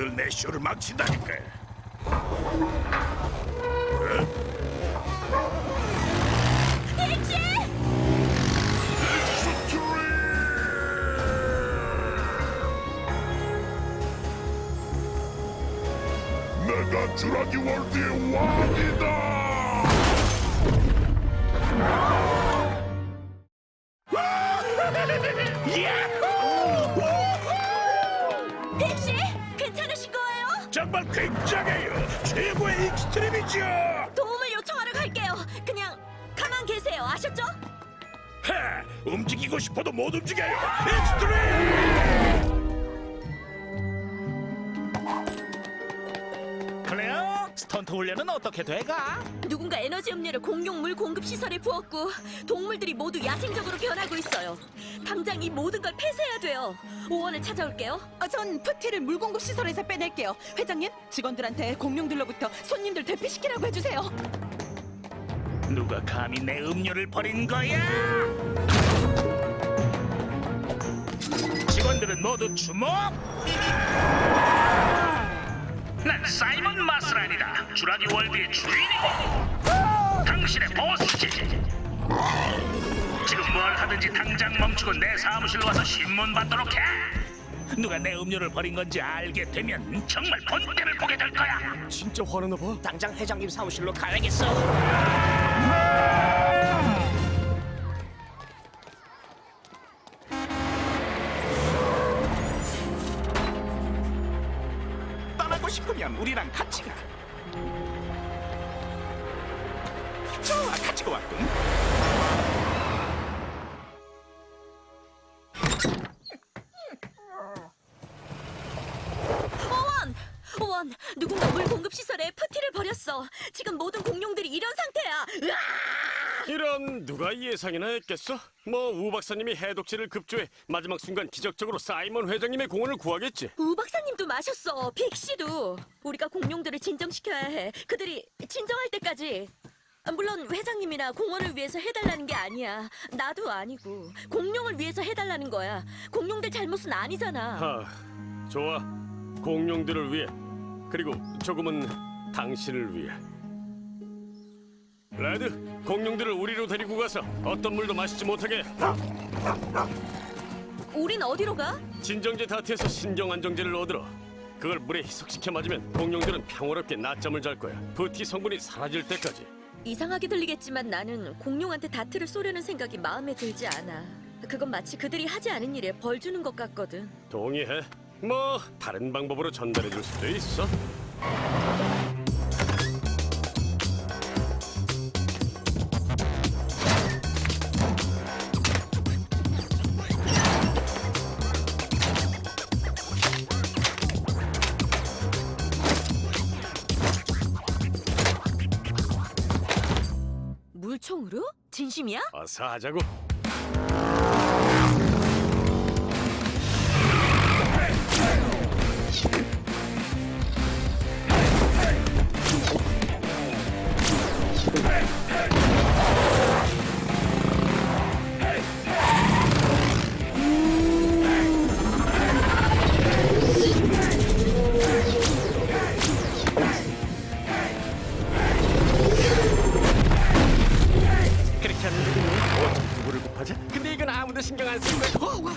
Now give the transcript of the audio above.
늘내 쇼를 망친다니까. 내가 주라기 월드의 왕이다. 빅시! 정말 굉장해요. 최고의 익스트림이죠. 도움을 요청하러 갈게요. 그냥 가만 계세요. 아셨죠? 하, 움직이고 싶어도 못 움직여요. 익스트림. 훈련은 어떻게 돼가? 누군가 에너지 음료를 공룡물 공급 시설에 부었고 동물들이 모두 야생적으로 변하고 있어요. 당장 이 모든 걸 폐쇄해야 돼요. 오원을 찾아올게요. 어, 전 푸티를 물공급 시설에서 빼낼게요. 회장님, 직원들한테 공룡들로부터 손님들 대피시키라고 해주세요. 누가 감히 내 음료를 버린 거야? 직원들은 모두 주목! 난 사이먼 마스란이다. 주라기 월드의 주인이고 당신의 보스지. 지금 뭘 하든지 당장 멈추고 내 사무실로 와서 신문 받도록 해. 누가 내 음료를 버린 건지 알게 되면 정말 본때를 보게 될 거야. 진짜 화나나 봐. 당장 회장님 사무실로 가야겠어. 싶으면 우리랑 같이 가. 좋아, 같이 왔군. 오원! 누군가 물 공급 시설에 푸티를 버렸어. 지금 모든 공룡들이 이런 상태야. 으아! 이런 누가 예상이나 했겠어? 뭐 우 박사님이 해독제를 급조해 마지막 순간 기적적으로 사이먼 회장님의 공헌을 구하겠지. 우 박사님도 마셨어. 빅 씨도. 우리가 공룡들을 진정시켜야 해. 그들이 진정할 때까지. 아, 물론 회장님이나 공원을 위해서 해달라는 게 아니야. 나도 아니고 공룡을 위해서 해달라는 거야. 공룡들 잘못은 아니잖아. 하, 좋아. 공룡들을 위해 그리고 조금은 당신을 위해. 레드, 공룡들을 우리로 데리고 가서 어떤 물도 마시지 못하게 해. 우린 어디로 가? 진정제 다트에서 신경 안정제를 얻으러. 그걸 물에 희석시켜 맞으면 공룡들은 평화롭게 낮잠을 잘 거야. 부티 성분이 사라질 때까지. 이상하게 들리겠지만 나는 공룡한테 다트를 쏘려는 생각이 마음에 들지 않아. 그건 마치 그들이 하지 않은 일에 벌 주는 것 같거든. 동의해. 뭐 다른 방법으로 전달해 줄 수도 있어. 총으로? 진심이야? 어서 하자고. 근데 이건 아무도 신경 안 와.